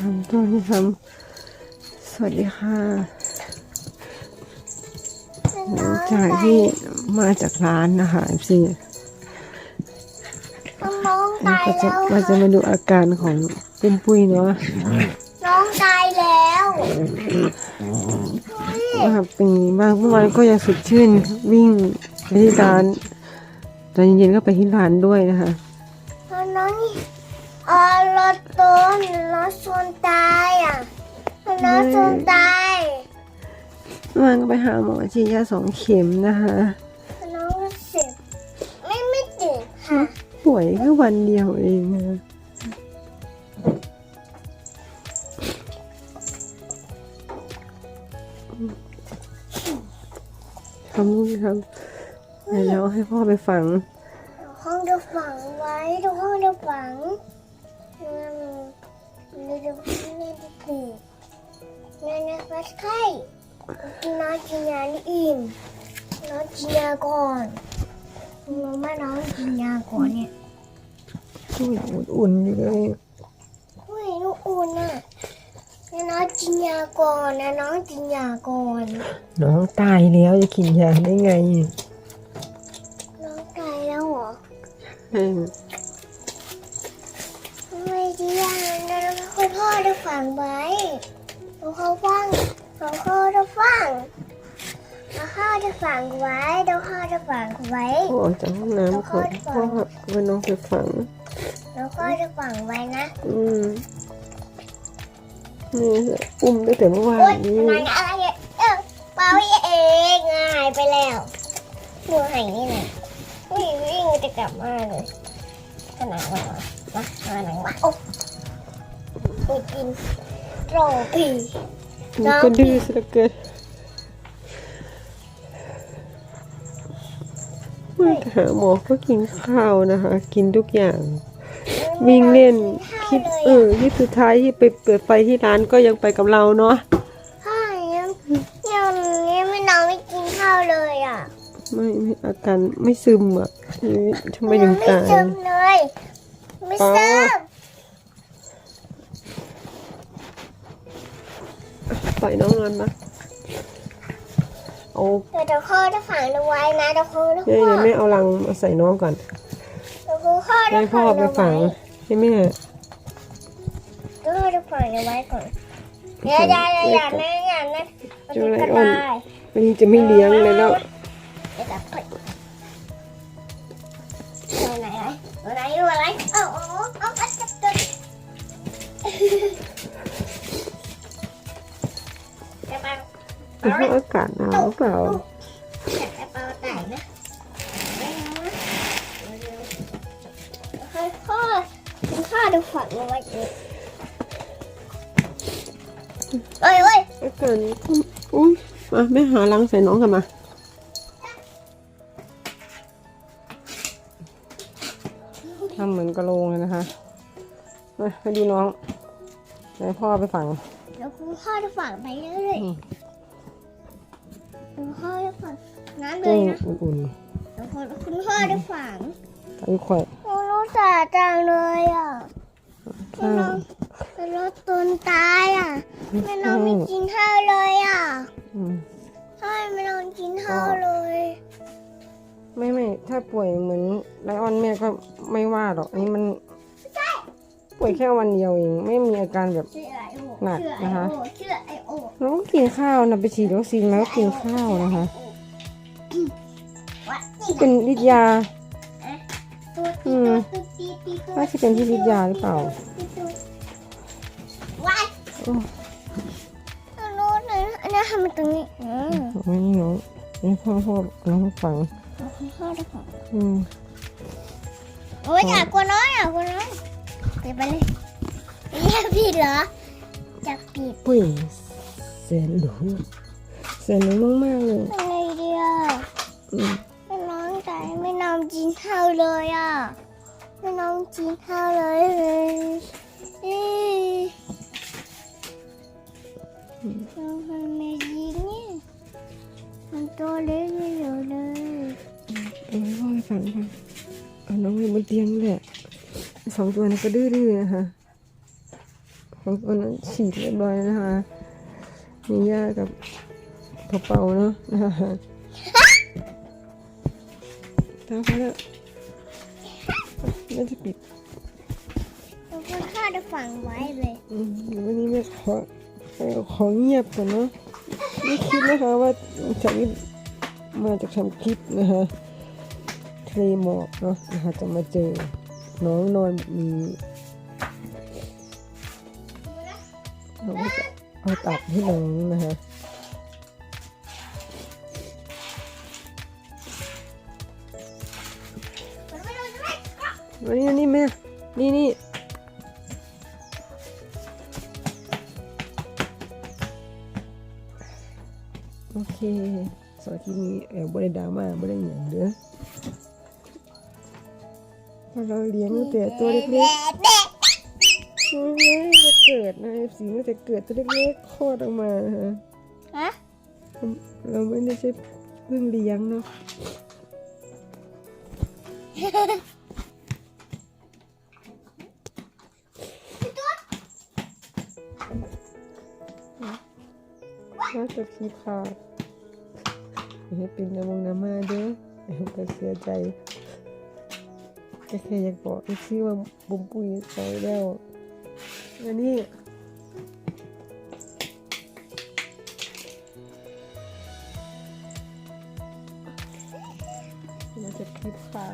ทำตัวที่ทำสวัสดีค่ะ หลังจากที่มาจากร้านนะคะพี่น้องตายก็จะแล้วมาจะมาดูอาการของปุ้มปุ้ยเนาะน้องตายแล้วว่าเป็นยังไงบ้างเมื่อวานก็ยังสดชื่นวิ่งไปที่ร้านตอนเย็นๆก็ไปที่ร้านด้วยนะคะน้องนี่เออรถต้นรถชนตายอะรถชนตายเมื่อวานก็ไปหาหมอฉีดยาสองเข็มนะคะน้องรู้สึกไม่ไม่ตื่นค่ะป่วยแค่วันเดียวเองนะทำลูกทำแล้วให้พ่อไปฝังห้องเดียวฝังไว้ทุกห้องเดียวฝัง อืมนี่ดูนี่ดูตื่นนี่นะวัดไข้น้องกินยานี่อิ่มน้องกินยาก่อนน้องไม่น้องกินยาก่อนเนี่ยช่วยอุ่นๆอยู่เลยอุ้ยลูกอุ่นอะแล้วน้องกินยาก่อนนะน้องกินยาก่อนน้องตายแล้วจะกินยาได้ไง น้องตายแล้วเหรอ คุณพ่อได้ฝังไว้แล้วเขาฟังเขาพ่อได้ฟังแล้วพ่อได้ฝังไว้แล้วพ่อได้ฝังไว้พ่อออกจากห้องน้ำก่อนพ่อก็น้องไปฝังแล้วพ่อได้ฝังไว้นะ อืมนี่อุ้มได้แต่เมื่อวานโอ๊ยนี้นายอะไรเนี่ยเออเป่าเองง่ายไปแล้วหนูหายนี่เลยวิ่งวิ่งจะกลับมาเลยขนาดนั้นวะมามาหนังวะโอ้ ไปกินโรตีนี่ก็ดื้อซะเหลือเกินมาหาหมอก็กินข้าวนะคะ กินทุกอย่าง วิ่งเล่นคิดเออที่สุดท้ายที่ไปเปิดไฟที่ร้านก็ยังไปกับเราเนาะใช่ยังยังยังไม่น้องไม่กินข้าวเลยอะ ไม่ไม่อาการไม่ซึมอะนี่ทำไมถึงไม่ตายซึมเลย ไม่อ๋อซึม ปล่อยน้องนอนปะเอาเดี๋ยวเดี๋ยวพ่อจะฝังเอาไว้นะเดี๋ยวพ่อจะเดี๋ยวเดี๋ยวแม่เอาลังมาใส่น้องก่อนเดี๋ยวพ่อจะให้พ่อฝังไปเอาฝังไว้ให้แม่เดี๋ยวพ่อจะฝังเอาไว้ก่อนอย่าอย่าอย่าอย่านะอย่านะมันจะกระต่ายวันนี้จะไม่เลี้ยงเลยแล้วเดี๋ยวจะเปิดตัวไหนไหนตัวไหนตัวไหนเอาเอาเอาเอาจะเกิ ดจะไปเพราะอากาศหนาวหรือเปล่าอยากไปเป่าไก่นะให้พ่อคุณพ่อดูฝังเอาไว้เองเอ้ยเอ้ยอากาศนี้ก็อุ้ยมาแม่หาลังใส่น้องกันมาทำเหมือนกระโหลงเลยนะคะมาไปดูน้องไหนพ่อไปฝังเดี๋ยว คุณพ่อจะฝังไปเรื่อยอืมๆคุณพ่อจะฝังน้ำเลกุ้ยงนะอุ่นเดี๋ยวคุณคุณพ่อจะฝังๆไอ้ข่อยโอ้รู้สาจังเลยอะข้าวน้องเป็นรถตุนตายอะแม่น้องไม่กินข้าวเลยอะอืมใช่แม่น้องกินข้าวเลยไม่ไม่ถ้าป่วยเหมือนไลออนแม่ก็ไม่ว่าหรอกอันนี้มัน ป่วยแค่วันเดียวเองไม่มีอาการแบบ ชื่อไอโอหนักชื่อไอนะคะโอชื่อไอโอเราก็กินข้าวนะไปฉีดวัคซีนแล้วกินข้าวนะคะวัดนี่เป็นฤทธิ์ยาตัวอืตีมตัวตีตีตัวน่าจะเป็นที่ฤทธิ์ยาหรือเปล่าวัดโอ้อันนู้นนะอันนี้ทำมาตรงนี้อืมไม่นี่น้องนี่พ่อพ่อน้องฟังคุณพ่อได้ของอืมโอ้ยอยากกลัวน้อยอยากกลัวน้อย ไปไปเลยอยากผิดเหรออยากผิดปุ้ยแสนหลงแสนหลงมากๆเลยทำไงดีอะอืมไม่น้องใจไม่น้องกินข้าวเลยอะไม่น้องกินข้าวเลยเลยเอ๊ะน้องทำไมดีเนี่ยมันตัวเล็กอยู่เลยเอาให้พ่อไปฟังค่ะเอาน้องอยู่บนเตียงนี่แหละ สองตัวนี้ก็ดื้อๆนะคะของตัวนั้นฉีดเรียบร้อยนะคะมีย่ากับกระเป๋าเนาะนะคะตามเขาแล้วน่าจะปิดทุกคนข้าจะฝังไว้เลยอืมเดี๋ยววันนี้แม่ขอขอเงียบก่อนเนาะไม่คิดนะคะว่าจากนี้มาจากทำคลิปนะคะทะเลหมอกเนาะนะคะจะมาเจอ น้องนอนแบบนี้เราก็จะเอาตับให้น้องนะคะนไม่โดนใช่ไหมวันนี้นี่แม่นี่นี่โอเคสวัสดีนี้แอบบริดรามาบริอย่างเด้อ เพราะเราเลี้ยงตั้งแต่ตัวเล็กๆเด็กตัวเล็กๆจะเกิดนะสีมันจะเกิดตัวเล็กๆคลอดออกมานะฮะฮะเราไม่ได้ใช่เพิ่งเลี้ยงเนาะน่าจะขี้ขาดอย่าให้เป็นน้ำมงน้ำมาเด้ออย่าให้ก็เสียใจ ก็แค่อยากบอกให้ชื่อว่าบุ้มปุยใจแล้วอันนี้เราจะคลิปค่ะ